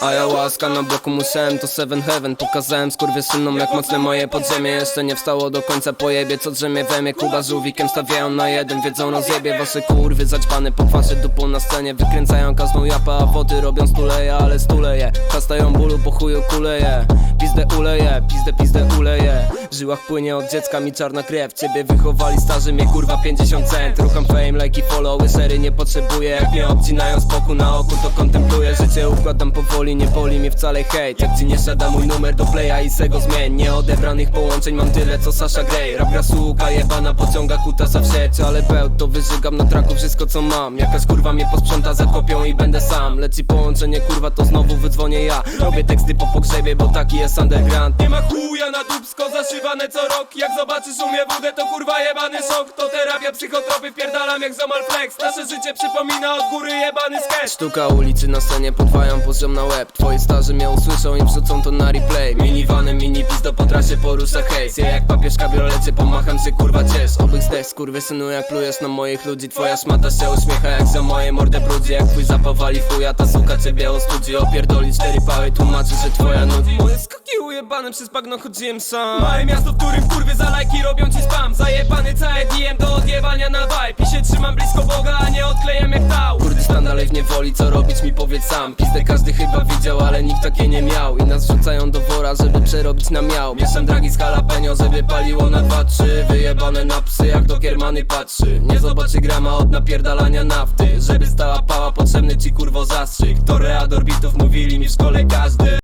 A ja łaska na bloku musiałem to seven heaven. Pokazałem skurwysynom jak mocne moje podziemie. Jeszcze nie wstało do końca pojebie Co drzemie we mnie. Kuba z żółwikiem stawiają na jeden Wiedzą rozjebie wasze kurwy zaćpane Po kwasie dupą na scenie. Wykręcają każdą japę A wody robią stuleje, ale stuleje Chastają bólu po chuju kuleje. Pizdę uleje, pizdę pizdę uleje Żyłach płynie od dziecka mi czarna krew. Ciebie wychowali starzy, mnie kurwa 50 cent. Rucham fame, lajki, followy, sery nie potrzebuję. Jak mnie obcinają z boku na oku to kontempluję Życie. Układam powoli, nie boli mnie wcale hejt. Jak ci nie siada mój numer do playa i se go zmień. Nieodebranych połączeń mam tyle co Sasha Grey. Rap gra suka jebana pociąga kutasa w sieć Ale bełt to wyżygam na traku wszystko co mam. Jakaś kurwa mnie posprząta za kopią i będę sam. Leci połączenie kurwa to znowu wydzwonię ja. Robię teksty po pogrzebie bo taki jest underground. Nie ma chuja na dubsko zaszywane co rok. Jak zobaczysz u mnie wódę to kurwa jebany szok. To terapia psychotropy wpierdalam jak Zomal Flex. Nasze życie przypomina od góry jebany sketch. Sztuka ulicy na scenie podwają poziom na łeb. Twoi starzy mnie usłyszą i wrzucą to na replay. Minivanem, mini pizdo po trasie porusza hejs. Ja jak papież kabriolecie pomacham się kurwa ciesz. Obych zdech synu jak plujesz na moich ludzi. Twoja szmata się uśmiecha jak za moje mordę brudzi. Jak twój zapawali fuja ta suka ciebie ostudzi. Opierdoli cztery pały tłumaczy, że twoja nudzi. Moje skoki ujebane przez bagno chodziłem sam Małe miasto, w którym kurwy za lajki robią ci spam. Zajebany całe DM do odjebania na vibe. I się trzymam blisko Boga, a nie odklejam jak tał Kurdystan dalej w niewoli, co robić mi powiedz sam. Pizdę każdy chyba widział, ale nikt takiej nie miał. I nas wrzucają do wora, żeby przerobić na miał. Mieszam dragi z jalapeno, żeby paliło na dwa, trzy. Wyjebane na psy, jak do kiermany patrzy. Nie zobaczy grama od napierdalania nafty. Żeby stała pała, potrzebny ci kurwo zastrzyk. Toreador bitów mówili mi w szkole każdy